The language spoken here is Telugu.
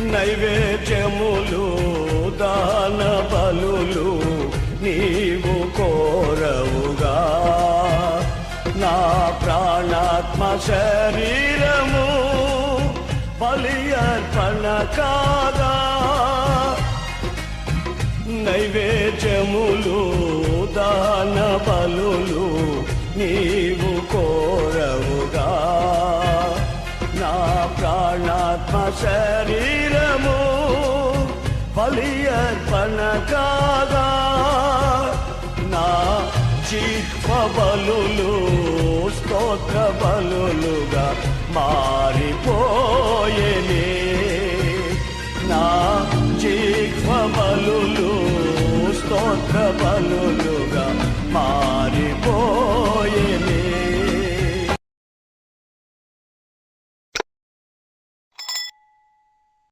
నైవేద్యములు దాన బలులు నీవు కోరవుగా. నా ప్రాణాత్మ శరీరము బలి అర్పణ కాదా? నైవేద్యములు దాన బలులు నీవు కోరవుగా. నా ప్రాణాత్మ శరీరం బలియర్పణకాగా నా చిహ్వ స్తోత్ర బలులుగా మారిపోయే నా చిహ్వ స్తోత్ర బలు